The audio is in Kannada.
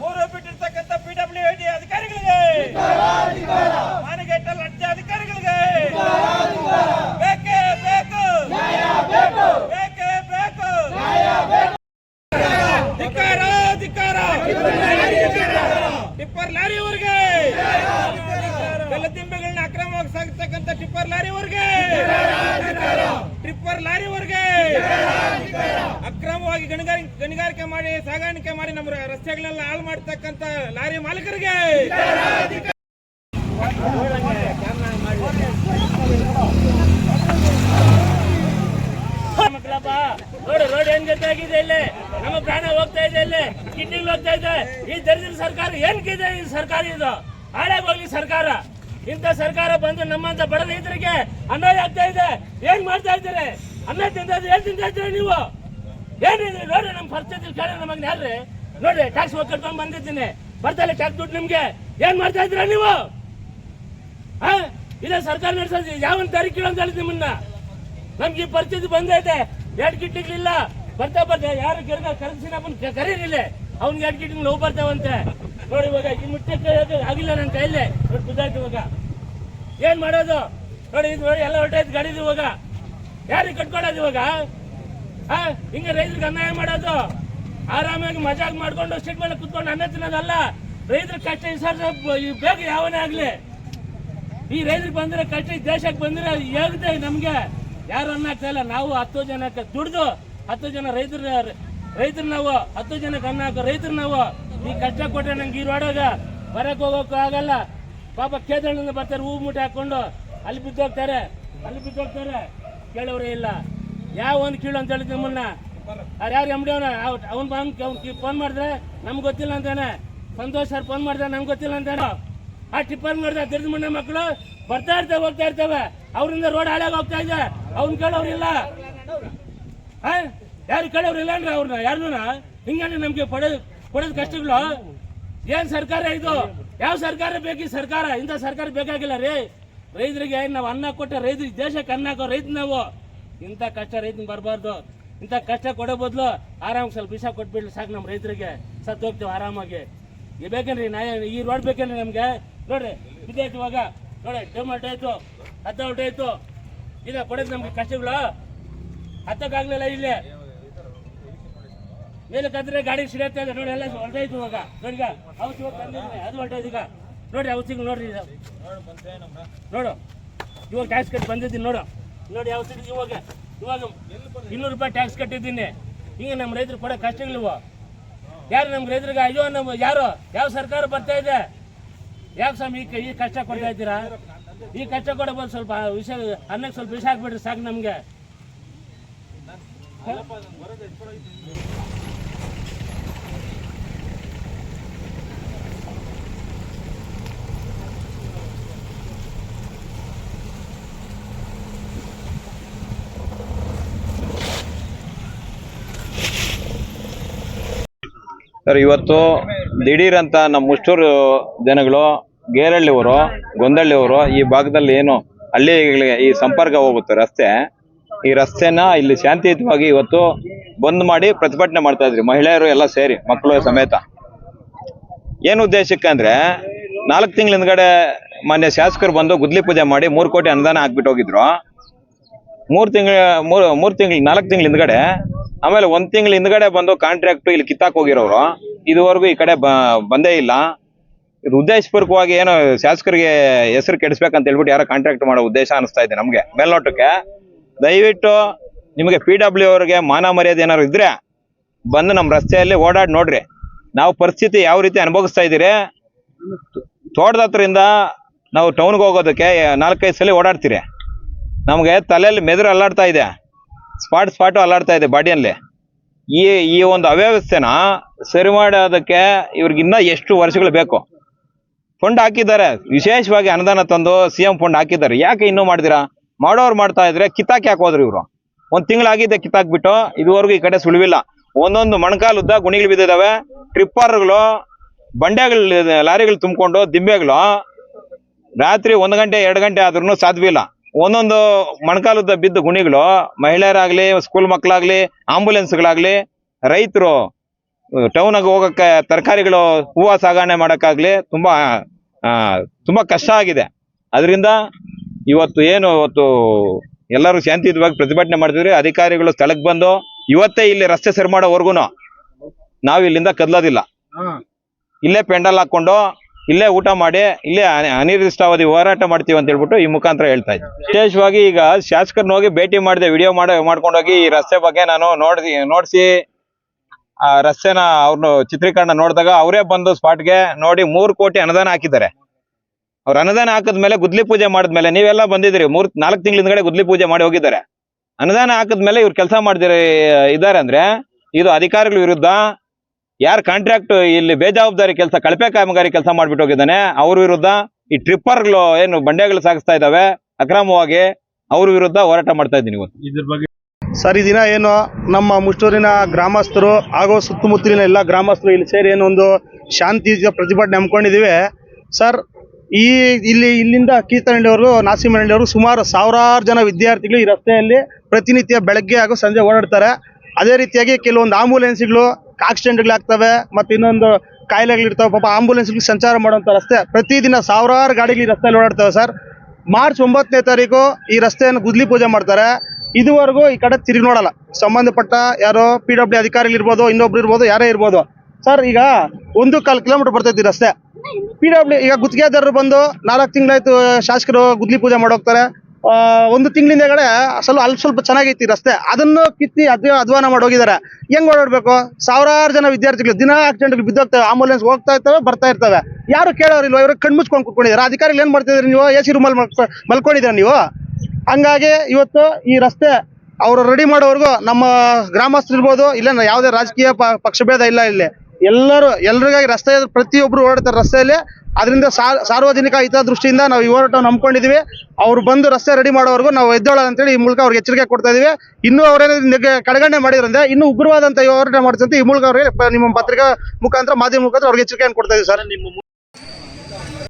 ಮೂರು ಬಿಟ್ಟಿರ್ತಕ್ಕಂಥ ಪಿಡಬ್ಲ್ಯೂ ಡಿ ಅಧಿಕಾರಿಗಳಿಗೆ ಮಾನಗೆಟ್ಟ ಲಂಚ ಅಧಿಕಾರಿಗಳಿಗೆ ಬೇಕೇ ಬೇಕು ಬೇಕೇ ಬೇಕು ಧಿಕ್ಕಾರ ಧಿಕ್ಕಾರ ಟಿಪ್ಪರ್ ಲಾರಿಯವರೆಗೆ ಬೆಲ್ಲದಿಂಬೆಗಳನ್ನ ಅಕ್ರಮವಾಗಿ ಸಾಗಿಸ್ತಕ್ಕಂಥ ಟಿಪ್ಪರ್ ಲಾರಿವರೆಗೆ ಟಿಪ್ಪರ್ ಲಾರಿವರೆಗೆ ಅಕ್ರಮವಾಗಿ ಗಣಿಗಾರಿ ಗಣಿಗಾರಿಕೆ ಮಾಡಿ, ಸಾಗಾಣಿಕೆ ಮಾಡಿ ನಮ್ಮ ರಸ್ತೆಗಳೆಲ್ಲ ಹಾಳು ಮಾಡ್ತಕ್ಕಂತ ಲಾರಿ ಮಾಲೀಕರಿಗೆ. ನೋಡು, ರೋಡ್ ಏನ್ ಆಗಿದೆ ಇಲ್ಲಿ? ನಮ್ಮ ಪ್ರಾಣ ಹೋಗ್ತಾ ಇದೆ ಇಲ್ಲಿ. ಕಿಡ್ನಿಗಳು ಹೋಗ್ತಾ ಇದೆ. ಈ ದರಿದ್ರ ಸರ್ಕಾರ ಏನ್ಕಿದೆ ಈ ಸರ್ಕಾರ ಇದು? ಹೋಗ್ಲಿ ಸರ್ಕಾರ. ಇಂಥ ಸರ್ಕಾರ ಬಂದು ನಮ್ಮಂತ ಬಡ ರೈತರಿಗೆ ಅನ್ಯಾಯ ಆಗ್ತಾ ಇದೆ. ಏನ್ ಮಾಡ್ತಾ ಇದ್ದೀರಿ? ಅನ್ನ ತಿಂದ ಏನ್ ತಿಂತಾ ನೀವು? ಏನಿದೆ ನೋಡ್ರಿ ನಮ್ಮ ಪರಿಸ್ಥಿತಿ ಕೇಳಿ ನಮಗೆ ಯಾರ್ರಿ? ನೋಡಿ ಟ್ಯಾಕ್ಸ್ ಕಟ್ಕೊಂಡು ಬಂದಿದ್ದೀನಿ. ಬರ್ತಾ ಟ್ಯಾಕ್ಸ್ ದುಡ್ಡು ನಿಮ್ಗೆ. ಏನ್ ಮಾಡ್ತಾ ಇದ್ದೀರಾ ನೀವು? ಹಾ ಇದೇ ಸರ್ಕಾರ ನಡೆಸೋದು. ಯಾವ ತಾರೀಕು ಅಂತ ಹೇಳಿ ನಿಮ್ಮನ್ನ? ನಮ್ಗೆ ಈ ಪರಿಸ್ಥಿತಿ ಬಂದೈತೆ ಎರಡು ಕಿಟ್ಟಿಗಳಿಲ್ಲ ಬರ್ತಾ ಬರ್ತಾ ಯಾರು ಗಿರ್ಗ ಕರೆಸಿ ನಮ್ಮನ್ನ ಕರೀರಿಲ್ಲ. ಅವ್ನಿಗೆ ಎರಡು ಕಿಟ್ಟಿಗೆ ನೋವು ಬರ್ತಾವಂತೆ. ನೋಡಿ ಇವಾಗ ಈ ಮುಟ್ಟಕ್ಕೆ ಆಗಿಲ್ಲ ನನ್ನ ಕೈಯಲ್ಲಿ ನೋಡಿ ಬಿದ್ದಾಯ್ತು ಇವಾಗ. ಏನ್ ಮಾಡೋದು? ನೋಡಿ ಇದು ನೋಡಿ ಎಲ್ಲ ಹೊರಟಾಯ್ತು ಗಾಡಿದು ಇವಾಗ. ಯಾರಿಗೆ ಕಟ್ಕೊಡೋದು ಇವಾಗ? ಹಿಂಗೆ ರೈತರಿಗೆ ಅನ್ಯಾಯ ಮಾಡೋದು. ಆರಾಮಾಗಿ ಮಜಾಗ್ ಮಾಡ್ಕೊಂಡು ಸೀಟ್ ಮೇಲೆ ಕುತ್ಕೊಂಡು ಅನ್ನ ತಿನ್ನೋದಲ್ಲ. ರೈತರ ಕಷ್ಟ ಈ ಬೇಗ ಯಾವನೇ ಆಗಲಿ. ಈ ರೈತರಿಗೆ ಬಂದ್ರೆ ಕಷ್ಟ ದೇಶಕ್ಕೆ ಬಂದ್ರೆ ಹೇಗಿದೆ ನಮಗೆ. ಯಾರು ಅನ್ನ ಇಲ್ಲ. ನಾವು ಹತ್ತು ಜನಕ್ಕೆ ದುಡ್ದು, ಹತ್ತು ಜನ ರೈತರ, ರೈತರು ನಾವು, ಹತ್ತು ಜನಕ್ಕೆ ಅನ್ನ ಹಾಕೋ ರೈತರು ನಾವು. ಈ ಕಷ್ಟ ಕೊಟ್ಟರೆ ನಂಗೆ ಈ ರೋಡಾಗ ಬರಕ್ ಹೋಗೋಕ್ಕೂ ಆಗಲ್ಲ. ಪಾಪ ಕೇದಳಿಂದ ಬರ್ತಾರೆ ಹೂ ಮೂಟೆ ಹಾಕೊಂಡು. ಅಲ್ಲಿ ಬಿದ್ದೋಗ್ತಾರೆ ಅಲ್ಲಿ ಬಿದ್ದೋಗ್ತಾರೆ. ಕೇಳೋರೇ ಇಲ್ಲ. ಯಾವ ಒಂದು ಕೀಳು ಅಂತ ಹೇಳಿದ್ ನಿಮ್ಮನ್ನ? ಅವ್ರು ಯಾರು ಎಂ ಡಿ ಅವನ ಅವ್ನು ಬಂದು ಅವ್ನು ಫೋನ್ ಮಾಡಿದ್ರೆ ನಮ್ಗೆ ಗೊತ್ತಿಲ್ಲ ಅಂತಾನೆ. ಸಂತೋಷ್ ಸರ್ ಫೋನ್ ಮಾಡಿದ್ರೆ ನಮ್ಗೆ ಗೊತ್ತಿಲ್ಲ ಅಂತಾನೆ. ಆ ಟಿಪ್ಪರ್ ನೋಡಿದ ತಿರ್ದು ಮನೆ ಮಕ್ಕಳು ಬರ್ತಾ ಇರ್ತವೆ, ಹೋಗ್ತಾ ಇರ್ತವೆ. ಅವರಿಂದ ರೋಡ್ ಹಾಳಾಗಿ ಹೋಗ್ತಾ ಇದೆ. ಅವ್ನ ಕೇಳೋರಿಲ್ಲ? ಯಾರು ಕೇಳೋರಿಲ್ಲ ಅಂದ್ರೆ ಅವ್ರನ್ನ ಯಾರನ್ನ? ಹಿಂಗಂದ್ರೆ ನಮ್ಗೆ ಪಡೆದು ಪಡೆದ ಕಷ್ಟಗಳು. ಏನ್ ಸರ್ಕಾರ ಇದು? ಯಾವ ಸರ್ಕಾರ ಬೇಕು ಸರ್ಕಾರ? ಇಂಥ ಸರ್ಕಾರ ಬೇಕಾಗಿಲ್ಲ ರೀ. ರೈತರಿಗೆ ನಾವು ಅನ್ನ ಕೊಟ್ಟ ರೈತರಿಗೆ ದೇಶಕ್ಕೆ ಅನ್ನ ಹಾಕೋ ರೈತ ನಾವು. ಇಂಥ ಕಷ್ಟ ರೈತನ ಬರಬಾರ್ದು. ಇಂಥ ಕಷ್ಟ ಕೊಡೋ ಬದಲು ಆರಾಮ್ ಸ್ವಲ್ಪ ವಿಷ ಕೊಟ್ಬಿಡ್ಲಿ ಸಾಕು ನಮ್ಮ ರೈತರಿಗೆ. ಸತ್ತು ಹೋಗ್ತೀವಿ ಆರಾಮಾಗಿ. ಈ ಬೇಕೇನ್ರಿ ನಾಯ, ಈ ರೋಡ್ ಬೇಕೇನ್ರಿ ನಮಗೆ? ನೋಡ್ರಿ ಬಿದ್ದಾಯ್ತು ಇವಾಗ. ನೋಡಿ ಟೊಮೆಟೊ ಆಯಿತು ಹತ್ತ ಆಯ್ತು. ಇಲ್ಲ ಕೊಡೋದು ನಮ್ಗೆ ಕಷ್ಟಗಳು. ಹತ್ತಕ್ಕಾಗ್ಲಿಲ್ಲ ಇಲ್ಲಿ. ಮೇಲೆ ಕದ್ರೆ ಗಾಡಿ ಸಿಡಿಯತ್ತೆ ಇದೆ ನೋಡಿ, ಎಲ್ಲ ಹೊರಟಾಯ್ತು ಇವಾಗ. ನೋಡಿ ಔಷಧಿ ಹೋಗಿ ತಂದಿದ್ದೀನಿ. ಅದು ಹೊರಟಾಯ್ತು ಈಗ. ನೋಡಿ ಔಷಧಿ ನೋಡ್ರಿ ನೋಡು, ಇವಾಗ ಟ್ಯಾಕ್ಸ್ ಕಟ್ಟಿ ಬಂದಿದ್ದೀನಿ, ನೋಡು. ನೋಡಿ ಔಷಧಿ ಇವಾಗ? ಇವಾಗ ಇನ್ನೂರು ರೂಪಾಯಿ ಟ್ಯಾಕ್ಸ್ ಕಟ್ಟಿದ್ದೀನಿ. ಹಿಂಗೆ ನಮ್ಮ ರೈತರು ಕೊಡೋ ಕಷ್ಟಗಳಿವು. ಯಾರು ನಮ್ಮ ರೈತರಿಗೆ ಅಯ್ಯೋ ನಮ್ಮ ಯಾರು? ಯಾವ ಸರ್ಕಾರ ಬರ್ತಾ ಇದೆ? ಯಾಕೆ ಸ್ವಾಮಿ, ಈ ಕ- ಈ ಕಷ್ಟ ಕೊಡ್ತಾ ಇದ್ದೀರಾ? ಈ ಕಷ್ಟ ಕೊಡಬೋದು ಸ್ವಲ್ಪ ವಿಷ ಅನ್ನಕ್ಕೆ ಸ್ವಲ್ಪ ವಿಷ ಹಾಕ್ಬಿಡ್ರಿ, ಸಾಕು ನಮಗೆ. ಸರ್, ಇವತ್ತು ದಿಢೀರ್ ಅಂತ ನಮ್ಮ ಮುಷ್ಟೂರು ಜನಗಳು ಗೇರಳ್ಳಿಯವರು ಗೊಂದಳ್ಳಿಯವರು ಈ ಭಾಗದಲ್ಲಿ ಏನು ಹಳ್ಳಿಗಳಿಗೆ ಈ ಸಂಪರ್ಕ ಹೋಗುತ್ತೆ ರಸ್ತೆ. ಈ ರಸ್ತೆನ ಇಲ್ಲಿ ಶಾಂತಿಯುತವಾಗಿ ಇವತ್ತು ಬಂದ್ ಮಾಡಿ ಪ್ರತಿಭಟನೆ ಮಾಡ್ತಾ ಇದ್ರಿ, ಮಹಿಳೆಯರು ಎಲ್ಲ ಸೇರಿ, ಮಕ್ಕಳು ಸಮೇತ. ಏನು ಉದ್ದೇಶಕ್ಕೆ ಅಂದ್ರೆ, ನಾಲ್ಕು ತಿಂಗಳ ಹಿಂದ್ಗಡೆ ಮಾನ್ಯ ಶಾಸಕರು ಬಂದು ಗುದ್ಲಿ ಪೂಜೆ ಮಾಡಿ ಮೂರು ಕೋಟಿ ಅನುದಾನ ಹಾಕ್ಬಿಟ್ಟು ಹೋಗಿದ್ರು. ಮೂರು ತಿಂಗಳ, ಮೂರು ಮೂರು ತಿಂಗಳು, ನಾಲ್ಕು ತಿಂಗಳ ಹಿಂದ್ಗಡೆ ಆಮೇಲೆ ಒಂದ್ ತಿಂಗಳ ಹಿಂದ್ಗಡೆ ಬಂದು ಕಾಂಟ್ರಾಕ್ಟ್ ಇಲ್ಲಿ ಕಿತ್ತಾಕ್ ಹೋಗಿರೋರು, ಇದುವರೆಗೂ ಈ ಕಡೆ ಬಂದೇ ಇಲ್ಲ. ಇದು ಉದ್ದೇಶಪೂರ್ವಕವಾಗಿ ಏನೋ ಶಾಸಕರಿಗೆ ಹೆಸರು ಕೆಡಿಸ್ಬೇಕಂತ ಹೇಳ್ಬಿಟ್ಟು ಯಾರೋ ಕಾಂಟ್ರಾಕ್ಟ್ ಮಾಡೋ ಉದ್ದೇಶ ಅನಿಸ್ತಾ ಇದೆ ನಮಗೆ, ಮೇಲ್ನೋಟಕ್ಕೆ. ದಯವಿಟ್ಟು ನಿಮಗೆ ಪಿ ಡಬ್ಲ್ಯೂ ಅವ್ರಿಗೆ ಮಾನ ಮರ್ಯಾದೆ ಏನಾದ್ರು ಇದ್ರೆ ಬಂದು ನಮ್ಮ ರಸ್ತೆಯಲ್ಲಿ ಓಡಾಡಿ ನೋಡ್ರಿ. ನಾವು ಪರಿಸ್ಥಿತಿ ಯಾವ ರೀತಿ ಅನುಭವಿಸ್ತಾ ಇದ್ದೀರಿ? ತೋಟದ ಹತ್ರದಿಂದ ನಾವು ಟೌನ್ಗೆ ಹೋಗೋದಕ್ಕೆ ನಾಲ್ಕೈದು ಸಲ ಓಡಾಡ್ತೀರಿ. ನಮಗೆ ತಲೆಯಲ್ಲಿ ಮೆದುರು ಅಲ್ಲಾಡ್ತಾ ಇದೆ. ಸ್ಪಾಟ್ ಸ್ಪಾಟು ಅಲ್ಲಾಡ್ತಾ ಇದೆ ಬಾಡಿಯಲ್ಲಿ. ಈ ಈ ಒಂದು ಅವ್ಯವಸ್ಥೆನ ಸರಿ ಮಾಡೋದಕ್ಕೆ ಇವ್ರಿಗಿನ್ನ ಎಷ್ಟು ವರ್ಷಗಳು ಬೇಕು? ಫಂಡ್ ಹಾಕಿದ್ದಾರೆ. ವಿಶೇಷವಾಗಿ ಅನುದಾನ ತಂದು ಸಿ ಎಂ ಫಂಡ್ ಹಾಕಿದ್ದಾರೆ. ಯಾಕೆ ಇನ್ನೂ ಮಾಡಿದಿರಾ? ಮಾಡೋರು ಮಾಡ್ತಾ ಇದ್ರೆ ಕಿತ್ತಾಕಿ ಹಾಕೋದ್ರು ಇವರು. ಒಂದ್ ತಿಂಗಳಾಗಿದೆ ಕಿತ್ತಾಕ್ಬಿಟ್ಟು ಇದುವರೆಗೂ ಈ ಕಡೆ ಸುಳಿವಿಲ್ಲ. ಒಂದೊಂದು ಮಣ್ಕಾಲುದ್ದ ಗುಣಿಗಳು ಬಿದ್ದಿದಾವೆ. ಟ್ರಿಪ್ಪರ್ಗಳು, ಬಂಡೆಗಳು, ಲಾರಿಗಳು ತುಂಬಿಕೊಂಡು, ದಿಂಬೆಗಳು ರಾತ್ರಿ ಒಂದು ಗಂಟೆ, ಎರಡು ಗಂಟೆ ಆದ್ರೂ ಸಾಧ್ಯವಿಲ್ಲ ಒಂದೊಂದು ಮೊಣಕಾಲದ ಬಿದ್ದ ಗುಣಿಗಳು ಮಹಿಳೆಯರಾಗ್ಲಿ ಸ್ಕೂಲ್ ಮಕ್ಕಳಾಗ್ಲಿ ಆಂಬುಲೆನ್ಸ್ಗಳಾಗ್ಲಿ ರೈತರು ಟೌನ್ ಹೋಗಕ್ಕೆ ತರಕಾರಿಗಳು ಹೂವು ಸಾಗಣೆ ಮಾಡಕ್ಕಾಗ್ಲಿ ತುಂಬಾ ತುಂಬಾ ಕಷ್ಟ ಆಗಿದೆ. ಅದರಿಂದ ಇವತ್ತು ಏನು ಇವತ್ತು ಎಲ್ಲರೂ ಶಾಂತಿಯುತವಾಗಿ ಪ್ರತಿಭಟನೆ ಮಾಡ್ತಿದ್ರಿ ಅಧಿಕಾರಿಗಳು ಸ್ಥಳಕ್ಕೆ ಬಂದು ಇವತ್ತೇ ಇಲ್ಲಿ ರಸ್ತೆ ಸರಿ ಮಾಡೋವರೆಗೂ ನಾವು ಇಲ್ಲಿಂದ ಕದಲೋದಿಲ್ಲ. ಇಲ್ಲೇ ಪೆಂಡಲ್ ಹಾಕೊಂಡು ಇಲ್ಲೇ ಊಟ ಮಾಡಿ, ಇಲ್ಲೇ ಅನಿ- ಅನಿರ್ದಿಷ್ಟಾವಧಿ ಹೋರಾಟ ಮಾಡ್ತೀವಿ ಅಂತ ಹೇಳ್ಬಿಟ್ಟು ಈ ಮುಖಾಂತರ ಹೇಳ್ತಾ ಇದ್ದೀನಿ ವಿಶೇಷವಾಗಿ ಈಗ ಶಾಸಕರನ್ನ ಹೋಗಿ ಭೇಟಿ ಮಾಡಿದೆ, ವಿಡಿಯೋ ಮಾಡಿ ಮಾಡ್ಕೊಂಡೋಗಿ ಈ ರಸ್ತೆ ಬಗ್ಗೆ ನಾನು ನೋಡ್ದಿ ನೋಡಿಸಿ, ಆ ರಸ್ತೆನ ಅವ್ರನ್ನ ಚಿತ್ರೀಕರಣ ನೋಡಿದಾಗ ಅವರೇ ಬಂದು ಸ್ಪಾಟ್ಗೆ ನೋಡಿ ಮೂರು ಕೋಟಿ ಅನುದಾನ ಹಾಕಿದ್ದಾರೆ. ಅವ್ರ ಅನುದಾನ ಹಾಕಿದ್ಮೇಲೆ ಗುದ್ಲಿ ಪೂಜೆ ಮಾಡಿದ್ಮೇಲೆ ನೀವೆಲ್ಲ ಬಂದಿದ್ದೀರಿ, ಮೂರ್, ನಾಲ್ಕು ತಿಂಗಳ ಹಿಂದ್ಗಡೆ ಗುದ್ಲಿ ಪೂಜೆ ಮಾಡಿ ಹೋಗಿದ್ದಾರೆ. ಅನುದಾನ ಹಾಕಿದ್ಮೇಲೆ ಇವ್ರು ಕೆಲಸ ಮಾಡಿದಿರಿ ಇದ್ದಾರೆ ಅಂದ್ರೆ, ಇದು ಅಧಿಕಾರಿಗಳ ವಿರುದ್ಧ ಯಾರು ಕಾಂಟ್ರಾಕ್ಟ್ ಇಲ್ಲಿ ಬೇಜವಾಬ್ದಾರಿ ಕೆಲಸ ಕಳಪೆ ಕಾಮಗಾರಿ ಕೆಲಸ ಮಾಡ್ಬಿಟ್ಟು ಹೋಗಿದ್ದಾನೆ ಅವ್ರ ವಿರುದ್ಧ ಈ ಟ್ರಿಪ್ಪರ್ಗಳು ಏನು ಬಂಡೆಗಳು ಸಾಗಿಸ್ತಾ ಇದ್ದಾವೆ ಅಕ್ರಮವಾಗಿ ಅವ್ರ ವಿರುದ್ಧ ಹೋರಾಟ ಮಾಡ್ತಾ ಇದ್ದೀನಿ ಇವತ್ತು. ಸರ್ ಈ ದಿನ ಏನು ನಮ್ಮ ಮುಷ್ಟೂರಿನ ಗ್ರಾಮಸ್ಥರು ಹಾಗೂ ಸುತ್ತಮುತ್ತಲಿನ ಎಲ್ಲ ಗ್ರಾಮಸ್ಥರು ಇಲ್ಲಿ ಸೇರಿ ಏನೋ ಒಂದು ಶಾಂತಿ ಪ್ರತಿಭಟನೆ ಹಮ್ಮಿಕೊಂಡಿದ್ದೀವಿ. ಸರ್ ಈ ಇಲ್ಲಿ ಇಲ್ಲಿಂದ ಕೀರ್ತನಹಳ್ಳಿಯವರು ನಾಸಿಮನಹಳ್ಳಿಯವರು ಸುಮಾರು ಸಾವಿರಾರು ಜನ ವಿದ್ಯಾರ್ಥಿಗಳು ಈ ರಸ್ತೆಯಲ್ಲಿ ಪ್ರತಿನಿತ್ಯ ಬೆಳಗ್ಗೆ ಹಾಗೂ ಸಂಜೆ ಓಡಾಡ್ತಾರೆ. ಅದೇ ರೀತಿಯಾಗಿ ಕೆಲವೊಂದು ಆಂಬುಲೆನ್ಸ್ಗಳು ಆಕ್ಸಿಡೆಂಟ್ಗಳಾಗ್ತವೆ ಮತ್ತು ಇನ್ನೊಂದು ಕಾಯಿಲೆಗಳಿರ್ತವೆ, ಪಾಪ ಆಂಬುಲೆನ್ಸ್ಗಳು ಸಂಚಾರ ಮಾಡುವಂಥ ರಸ್ತೆ ಪ್ರತಿದಿನ ಸಾವಿರಾರು ಗಾಡಿಗಳು ಈ ರಸ್ತೆಯಲ್ಲಿ ಓಡಾಡ್ತವೆ ಸರ್. ಮಾರ್ಚ್ ಒಂಬತ್ತನೇ ತಾರೀಕು ಈ ರಸ್ತೆಯನ್ನು ಗುದ್ಲಿ ಪೂಜೆ ಮಾಡ್ತಾರೆ. ಇದುವರೆಗೂ ಈ ಕಡೆ ತಿರುಗಿ ನೋಡಲ್ಲ. ಸಂಬಂಧಪಟ್ಟ ಯಾರೋ ಪಿ ಡಬ್ಲ್ಯೂ ಅಧಿಕಾರಿಗಳು ಇರ್ಬೋದು ಇನ್ನೊಬ್ರು ಇರ್ಬೋದು, ಯಾರೇ ಇರ್ಬೋದು. ಸರ್, ಈಗ ಒಂದು ಕಾಲು ಕಿಲೋಮೀಟರ್ ಬರ್ತೈತಿ ರಸ್ತೆ. ಪಿ ಡಬ್ಲ್ಯೂ ಈಗ ಗುತ್ತಿಗೆದಾರರು ಬಂದು ನಾಲ್ಕು ತಿಂಗಳಾಯ್ತು ಶಾಸಕರು ಗುದ್ಲಿ ಪೂಜೆ ಮಾಡೋಗ್ತಾರೆ ಒಂದು ತಿಂಗಳಿಂದಗಡೆ ಸ್ವಲ್ಪ ಅಲ್ಲಿ ಸ್ವಲ್ಪ ಚೆನ್ನಾಗೈತಿ ರಸ್ತೆ. ಅದನ್ನು ಕಿತ್ತಿ ಅದ್ ಅಧ್ವಾನ ಮಾಡಿ ಹೋಗಿದ್ದಾರೆ ಹೆಂಗ್ ಓಡಾಡ್ಬೇಕು? ಸಾವಿರಾರು ಜನ ವಿದ್ಯಾರ್ಥಿಗಳು ದಿನ ಆಕ್ಸಿಡೆಂಟ್ ಬಿದ್ದೋಗ್ತವೆ ಆಂಬುಲೆನ್ಸ್ ಹೋಗ್ತಾ ಇರ್ತವೆ, ಬರ್ತಾ ಇರ್ತವೆ. ಯಾರು ಕೇಳೋರಿಲ್ವ ಇವ್ರಿಗೆ ಕಣ್ಮುಚ್ಕೊಂಡು ಕುತ್ಕೊಂಡಿದ್ದಾರೆ ಅಧಿಕಾರಿಗಳು ಏನ್ ಮಾಡ್ತಿದ್ರಿ ನೀವು? ಎ ಸಿ ರೂಮಲ್ಲಿ ಮಲ್ಕೊಂಡಿದ್ದೀರಾ ನೀವು? ಹಂಗಾಗಿ ಇವತ್ತು ಈ ರಸ್ತೆ ಅವರು ರೆಡಿ ಮಾಡೋವರೆಗೂ ನಮ್ಮ ಗ್ರಾಮಸ್ಥರು ಇರ್ಬೋದು ಇಲ್ಲ ಯಾವುದೇ ರಾಜಕೀಯ ಪಕ್ಷಭೇದ ಇಲ್ಲ ಇಲ್ಲಿ. ಎಲ್ಲರೂ ಎಲ್ರಿಗಾಗಿ ರಸ್ತೆ ಪ್ರತಿಯೊಬ್ಬರು ಓಡಾಡ್ತಾರೆ ರಸ್ತೆಯಲ್ಲಿ. ಅದರಿಂದ ಸಾರ್ವಜನಿಕ ಹಿತದೃಷ್ಟಿಯಿಂದ ನಾವು ಈ ಹೋರಾಟವನ್ನು ನಂಬ್ಕೊಂಡಿದ್ದೀವಿ. ಅವ್ರು ಬಂದು ರಸ್ತೆ ರೆಡಿ ಮಾಡೋವರೆಗೂ ನಾವು ಎದ್ದೋಳ ಅಂತ ಹೇಳಿ ಈ ಮೂಲಕ ಅವ್ರಿಗೆ ಎಚ್ಚರಿಕೆ ಕೊಡ್ತಾ ಇದೀವಿ. ಇನ್ನೂ ಅವರೇನಾದ್ರು ಕಡೆಗಣನೆ ಮಾಡಿದ್ರಂದ್ರೆ ಇನ್ನೂ ಉಗ್ರವಾದಂತ ಹೋರಾಟ ಮಾಡ್ತಂತ ಈ ಮೂಲಕ ಅವರಿಗೆ ನಿಮ್ಮ ಪತ್ರಿಕಾ ಮುಖಾಂತರ, ಮಾಧ್ಯಮ ಮುಖಾಂತರ ಅವ್ರಿಗೆ ಎಚ್ಚರಿಕೆಯನ್ನು ಕೊಡ್ತಾ ಇದೀವಿ ಸರ್.